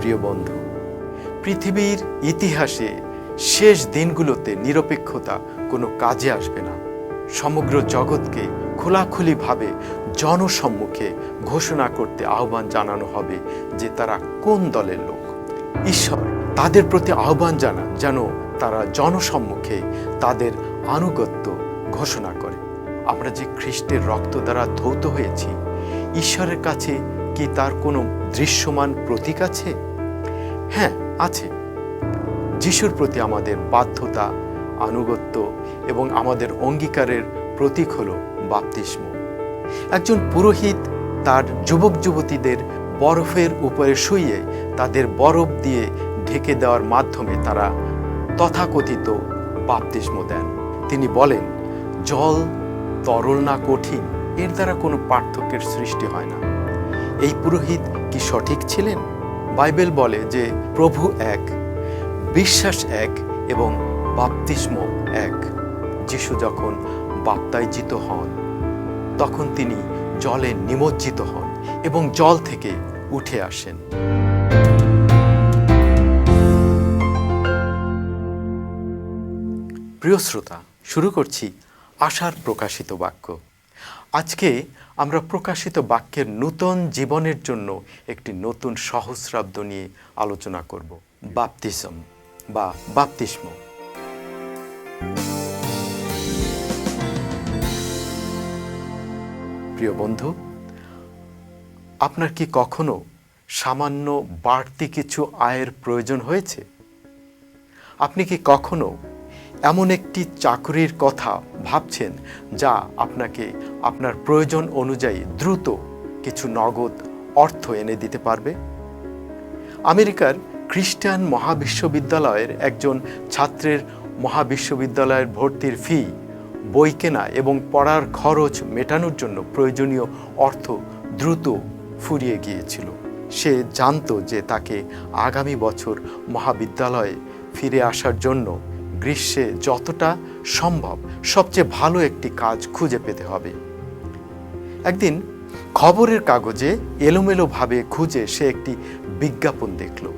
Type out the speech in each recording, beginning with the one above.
প্রিয় বন্ধু, পৃথিবীর ইতিহাসে শেষ দিনগুলোতে নিরপেক্ষতা কোনো কাজে আসবে না। সমগ্র জগৎকে খোলাখুলিভাবে জনসম্মুখে ঘোষণা করতে আহ্বান জানানো হবে যে তারা কোন দলের লোক। ঈশ্বর তাদের প্রতি আহ্বান জানান যেন তারা জনসম্মুখে তাদের আনুগত্য ঘোষণা করে। আমরা যে খ্রিস্টের রক্ত দ্বারা ধৌত হয়েছি, ঈশ্বরের কাছে কি তার কোনো দৃশ্যমান প্রতীক আছে? হ্যাঁ আছে। যিশুর প্রতি আমাদের বাধ্যতা, আনুগত্য এবং আমাদের অঙ্গীকারের প্রতীক হল বাপতিস্ম। একজন পুরোহিত তার যুবক যুবতীদের বরফের উপরে শুইয়ে তাদের বরফ দিয়ে ঢেকে দেওয়ার মাধ্যমে তারা তথাকথিত বাপতিস্ম দেন। তিনি বলেন, জল তরল না কঠিন, এর দ্বারা কোনো পার্থক্যের সৃষ্টি হয় না। এই পুরোহিত কি সঠিক ছিলেন? বাইবেল বলে যে প্রভু এক, বিশ্বাস এক এবং বাপতিস্ম এক। যিশু যখন বাপ্তাইজিত হন, তখন তিনি জলে নিমজ্জিত হন এবং জল থেকে উঠে আসেন। প্রিয় শ্রোতা, শুরু করছি আশার প্রকাশিত বাক্য। আজকে আমরা প্রকাশিত বাক্যের নূতন জীবনের জন্য একটি নতুন সহস্রাব্দ নিয়ে আলোচনা করব। বাপতিসম বা বাপতিস্ম। প্রিয় বন্ধু, আপনার কি কখনো সামান্য বাড়তি কিছু আয়ের প্রয়োজন হয়েছে? আপনি কি কখনো এমন একটি চাকরির কথা ভাবছেন যা আপনাকে আপনার প্রয়োজন অনুযায়ী দ্রুত কিছু নগদ অর্থ এনে দিতে পারবে। আমেরিকার খ্রিস্টান মহাবিশ্ববিদ্যালয়ের একজন ছাত্রের মহাবিশ্ববিদ্যালয়ের ভর্তির ফি, বই কেনা এবং পড়ার খরচ মেটানোর জন্য প্রয়োজনীয় অর্থ দ্রুত ফুরিয়ে গিয়েছিল। সে জানতো যে তাকে আগামী বছর মহাবিদ্যালয়ে ফিরে আসার জন্য গ্রীষ্মে যতটা সম্ভব সবচেয়ে ভালো একটি কাজ খুঁজে পেতে হবে। একদিন খবরের কাগজে এলোমেলোভাবে খুঁজে সে একটি বিজ্ঞাপন দেখল।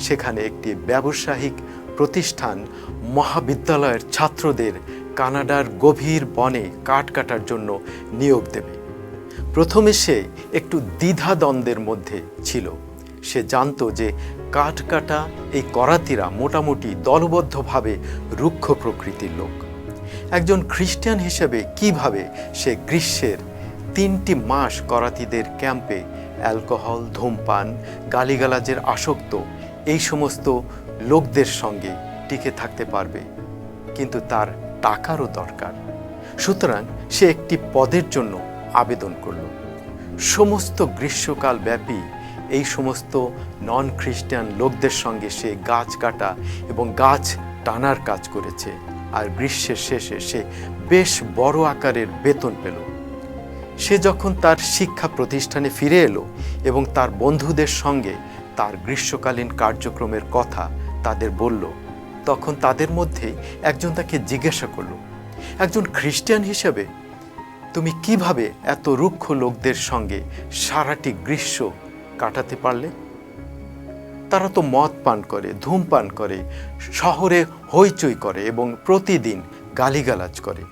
সেখানে একটি ব্যবসায়িক প্রতিষ্ঠান মহাবিদ্যালয়ের ছাত্রদের কানাডার গভীর বনে কাঠ কাটার জন্য নিয়োগ দেবে। প্রথমে সে একটু দ্বিধাদ্বন্দ্বের মধ্যে ছিল। সে জানতো যে কাঠ কাটা এই করাতিরা মোটামুটি দলবদ্ধভাবে রুক্ষ প্রকৃতির লোক। একজন খ্রিস্টান হিসেবে কীভাবে সে গ্রীষ্মের তিনটি মাস করাতিদের ক্যাম্পে অ্যালকোহল, ধূমপান, গালিগালাজের আসক্ত, এই সমস্ত লোকদের সঙ্গে টিকে থাকতে পারবে, কিন্তু তার টাকারও দরকার। সুতরাং সে একটি পদের জন্য আবেদন করল। সমস্ত গ্রীষ্মকাল ব্যাপী এই সমস্ত নন খ্রিস্টান লোকদের সঙ্গে সে গাছ কাটা এবং গাছ টানার কাজ করেছে। আর গ্রীষ্মের শেষে সে বেশ বড় আকারের বেতন পেল। সে যখন তার শিক্ষা প্রতিষ্ঠানে ফিরে এলো এবং তার বন্ধুদের সঙ্গে তার গ্রীষ্মকালীন কার্যক্রমের কথা তাদের বলল, তখন তাদের মধ্যে একজন তাকে জিজ্ঞাসা করল, একজন খ্রিস্টান হিসেবে তুমি কীভাবে এত রুক্ষ লোকদের সঙ্গে সারাটি গ্রীষ্ম কাটাতে পারলে? তারা তো মদ পান করে ধূমপান করে, শহরে হইচই করে এবং প্রতিদিন গালিগালাজ করে।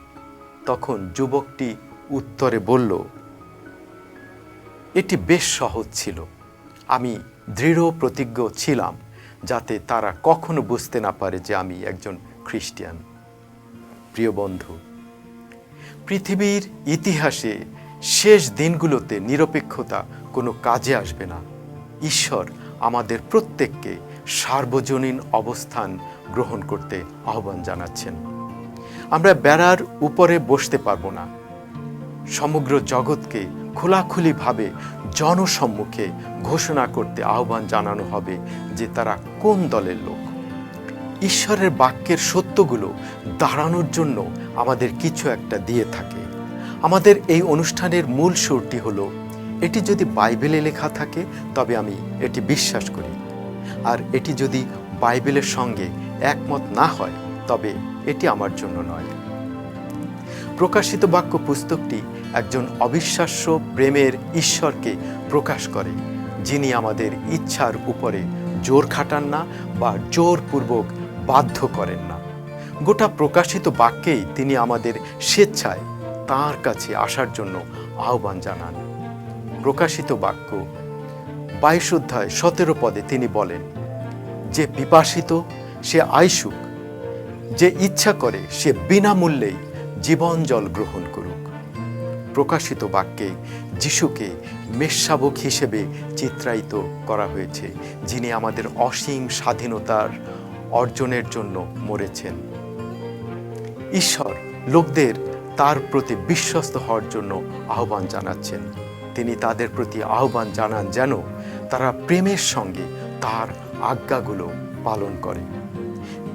তখন যুবকটি উত্তরে বলল, এটি বেশ সহজ ছিল। আমি দৃঢ় প্রতিজ্ঞ ছিলাম যাতে তারা কখনো বুঝতে না পারে যে আমি একজন খ্রিস্টিয়ান। প্রিয় বন্ধু, পৃথিবীর ইতিহাসে শেষ দিনগুলোতে নিরপেক্ষতা কোনো কাজে আসবে না। ঈশ্বর আমাদের প্রত্যেককে সার্বজনীন অবস্থান গ্রহণ করতে আহ্বান জানাচ্ছেন। আমরা বেড়ার উপরে বসতে পারব না। সমগ্র জগৎকে খোলাখুলিভাবে জনসম্মুখে ঘোষণা করতে আহ্বান জানানো হবে যে তারা কোন দলের লোক। ঈশ্বরের বাক্যের সত্যগুলো দাঁড়ানোর জন্য আমাদের কিছু একটা দিয়ে থাকে। আমাদের এই অনুষ্ঠানের মূল সুরটি হলো এটি যদি বাইবেলে লেখা থাকে, তবে আমি এটি বিশ্বাস করি। আর এটি যদি বাইবেলের সঙ্গে একমত না হয়, তবে এটি আমার জন্য নয়। প্রকাশিত বাক্য পুস্তকটি একজন অবিশ্বাস্য প্রেমের ঈশ্বরকে প্রকাশ করে, যিনি আমাদের ইচ্ছার উপরে জোর খাটান না বা জোরপূর্বক বাধ্য করেন না। গোটা প্রকাশিত বাক্যেই তিনি আমাদের স্বেচ্ছায় তার কাছে আসার জন্য আহ্বান জানান। প্রকাশিত বাক্য। বাইশ অধ্যায়, সতেরো পদে তিনি বলেন, যে পিপাসিত, সে আইসুক যে ইচ্ছা করে, সে বিনামূল্যেই জীবন জল গ্রহণ করুক। প্রকাশিত বাক্যে যিশুকে মেষশাবক হিসেবে চিত্রায়িত করা হয়েছে, যিনি আমাদের অসীম স্বাধীনতার অর্জনের জন্য মরেছেন। ঈশ্বর লোকদের তার প্রতি বিশ্বস্ত হওয়ার জন্য আহ্বান জানাচ্ছেন। তিনি তাদের প্রতি আহ্বান জানান যেন তারা প্রেমের সঙ্গে তার আজ্ঞাগুলো পালন করে।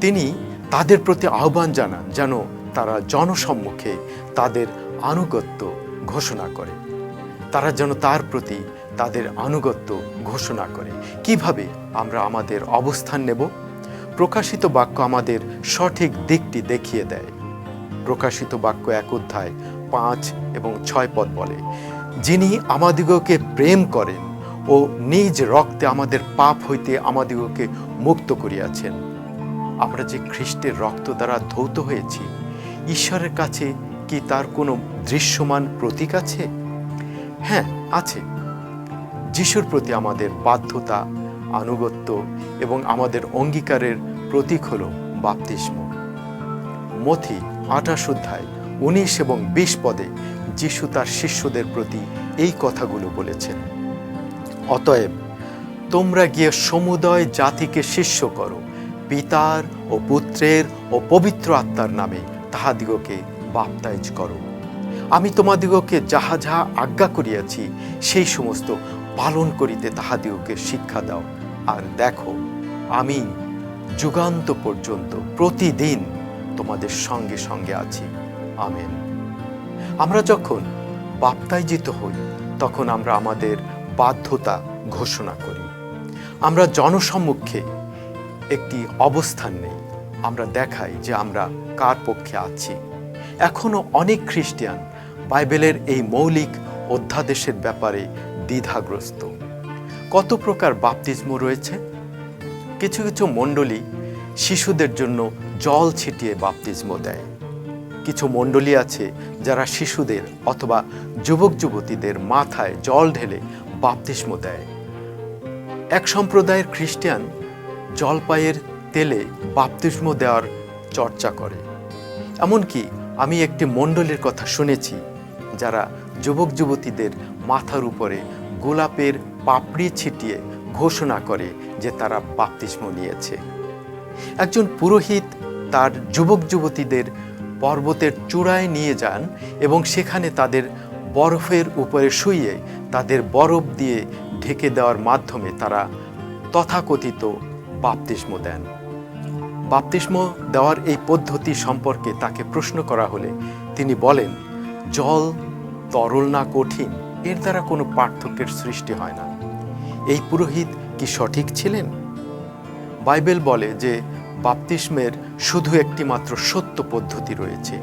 তিনি তাদের প্রতি আহ্বান জানান যেন তারা জনসম্মুখে তাদের আনুগত্য ঘোষণা করে। তারা যেন তার প্রতি তাদের আনুগত্য ঘোষণা করে। কীভাবে আমরা আমাদের অবস্থান নেব? প্রকাশিত বাক্য আমাদের সঠিক দিকটি দেখিয়ে দেয়। প্রকাশিত বাক্য এক অধ্যায় পাঁচ এবং ছয় পদ বলে যিনি আমাদিগকে প্রেম করেন ও নিজ রক্তে আমাদের পাপ হইতে আমাদিগকে মুক্ত করিয়াছেন। আমরা যে খ্রিস্টের রক্ত দ্বারা ধৌত হয়েছি, ঈশ্বরের কাছে কি তার কোনো দৃশ্যমান প্রতীক আছে? হ্যাঁ আছে। যিশুর প্রতি আমাদের বাধ্যতা, আনুগত্য এবং আমাদের অঙ্গীকারের প্রতীক হল বাপ্তিস্ম। মথি আঠাশ অধ্যায় উনিশ এবং বিশ পদে যিশু তার শিষ্যদের প্রতি এই কথাগুলো বলেছেন। অতএব, তোমরা গিয়ে সমুদয় জাতিকে শিষ্য করো, পিতার ও পুত্রের ও পবিত্র আত্মার নামে তাহাদিগকে বাপ্তাইজ করো। আমি তোমাদিগকে যাহা যাহা আজ্ঞা করিয়াছি, সেই সমস্ত পালন করিতে তাহাদিগকে শিক্ষা দাও। আর দেখো, আমি যুগান্ত পর্যন্ত প্রতিদিন তোমাদের সঙ্গে সঙ্গে আছি। আমেন। আমরা যখন বাপ্তাইজিত হই, তখন আমরা আমাদের বাধ্যতা ঘোষণা করি। আমরা জনসম্মুখে একটি অবস্থান নেই। আমরা দেখাই যে আমরা কার পক্ষে আছি। এখনও অনেক খ্রিস্টান বাইবেলের এই মৌলিক অধ্যাদেশের ব্যাপারে দ্বিধাগ্রস্ত। কত প্রকার বাপতিস্ম রয়েছে? কিছু কিছু মণ্ডলী শিশুদের জন্য জল ছিটিয়ে বাপতিস্ম দেয়। কিছু মণ্ডলী আছে যারা শিশুদের অথবা যুবক যুবতীদের মাথায় জল ঢেলে বাপতিস্ম দেয়। এক সম্প্রদায়ের খ্রিস্টান জলপাইয়ের তেলে বাপতিস্ম দেওয়ার চর্চা করে। এমনকি আমি একটি মণ্ডলীর কথা শুনেছি, যারা যুবক যুবতীদের মাথার উপরে গোলাপের পাপড়ি ছিটিয়ে ঘোষণা করে যে তারা বাপতিস্ম নিয়েছে। একজন পুরোহিত তার যুবক যুবতীদের পর্বতের চূড়ায় নিয়ে যান এবং সেখানে তাদের বরফের উপরে শুইয়ে তাদের বরফ দিয়ে ঢেকে দেওয়ার মাধ্যমে তারা তথাকথিত বাপতিস্ম দেন। বাপতিস্ম দেওয়ার এই পদ্ধতি সম্পর্কে তাকে প্রশ্ন করা হলে তিনি বলেন, জল তরল না কঠিন, এর দ্বারা কোনো পার্থক্যের সৃষ্টি হয় না। এই পুরোহিত কি সঠিক ছিলেন? বাইবেল বলে যে, বাপতিস্মের শুধু একটি মাত্র সত্য পদ্ধতি রয়েছে।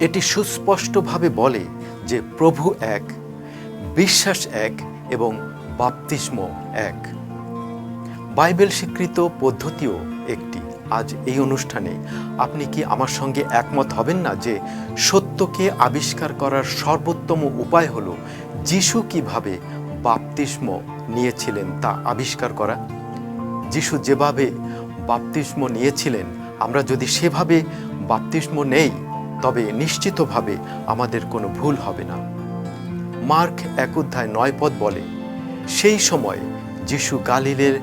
এটি সুস্পষ্টভাবে বলে যে প্রভু এক, বিশ্বাস এক এবং বাপতিস্ম এক। বাইবেল স্বীকৃত পদ্ধতিও একটি। আজ এই অনুষ্ঠানে আপনি কি আমার সঙ্গে একমত হবেন না যে সত্যকে আবিষ্কার করার সর্বোত্তম উপায় হল যিশু কীভাবে বাপতিস্ম নিয়েছিলেন তা আবিষ্কার করা? যিশু যেভাবে বাপতিস্ম নিয়েছিলেন আমরা যদি সেভাবে বাপতিস্ম নেই, তবে নিশ্চিতভাবে আমাদের কোনো ভুল হবে না। মার্ক এক অধ্যায় নয় পদ বলে, সেই সময় যিশু গালিলের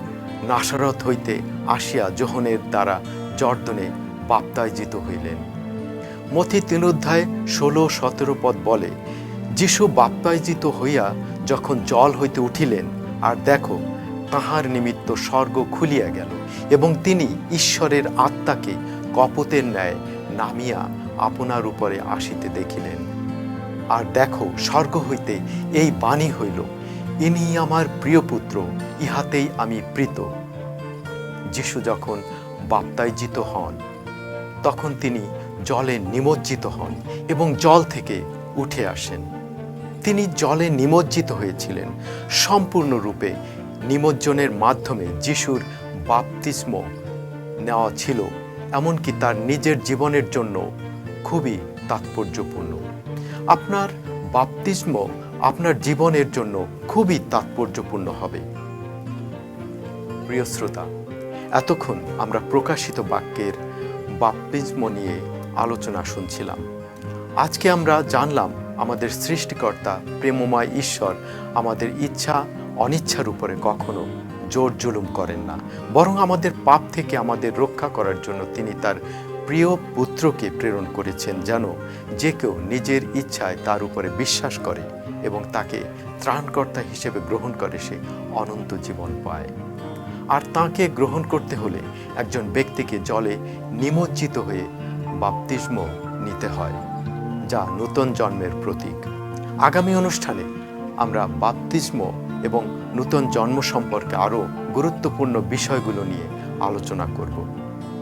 নাসারত হইতে আসিয়া জোহনের দ্বারা জর্দনে বাপ্তায়জিত হইলেন। মথি তিন অধ্যায় ষোলো সতেরো পদ বলে, যিশু বাপ্তায়জিত হইয়া যখন জল হইতে উঠিলেন, আর দেখো তাহার নিমিত্ত স্বর্গ খুলিয়া গেল এবং তিনি ঈশ্বরের আত্মাকে কপতের ন্যায় নামিয়া আপনার উপরে আসিতে দেখিলেন। আর দেখো, স্বর্গ হইতে এই বাণী হইল, ইনি আমার প্রিয় পুত্র, ইহাতেই আমি প্রীত। যিশু যখন বাপ্তায়জিত হন, তখন তিনি জলে নিমজ্জিত হন এবং জল থেকে উঠে আসেন। তিনি জলে নিমজ্জিত হয়েছিলেন, সম্পূর্ণরূপে নিমজ্জনের মাধ্যমে যিশুর বাপতিস্ম নেওয়া ছিল, এমনকি তার নিজের জীবনের জন্য খুবই তাৎপর্যপূর্ণ। আপনার বাপতিস্ম আপনার জীবনের জন্য খুবই তাৎপর্যপূর্ণ হবে। প্রিয় শ্রোতা, এতক্ষণ আমরা প্রকাশিত বাক্যের বাপ্তিস্ম নিয়ে আলোচনা শুনছিলাম। আজকে আমরা জানলাম আমাদের সৃষ্টিকর্তা, প্রেমময় ঈশ্বর, আমাদের ইচ্ছা অনিচ্ছার উপরে কখনো জোর জুলুম করেন না। বরং আমাদের পাপ থেকে আমাদের রক্ষা করার জন্য তিনি তার প্রিয় পুত্রকে প্রেরণ করেছেন যেন যে কেউ নিজের ইচ্ছায় তার উপরে বিশ্বাস করে এবং তাকে ত্রাণকর্তা হিসেবে গ্রহণ করে সে অনন্ত জীবন পায়। আর তাকে গ্রহণ করতে হলে একজন ব্যক্তিকে জলে নিমজ্জিত হয়ে বাপতিস্ম নিতে হয়, যা নতুন জন্মের প্রতীক। আগামী অনুষ্ঠানে আমরা বাপতিস্ম এবং নূতন জন্ম সম্পর্কে আরও গুরুত্বপূর্ণ বিষয়গুলো নিয়ে আলোচনা করব।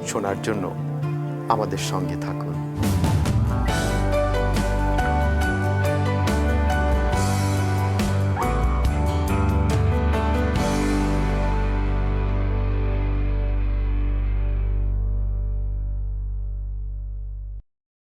শোনার জন্য আমাদের সঙ্গে থাকুন।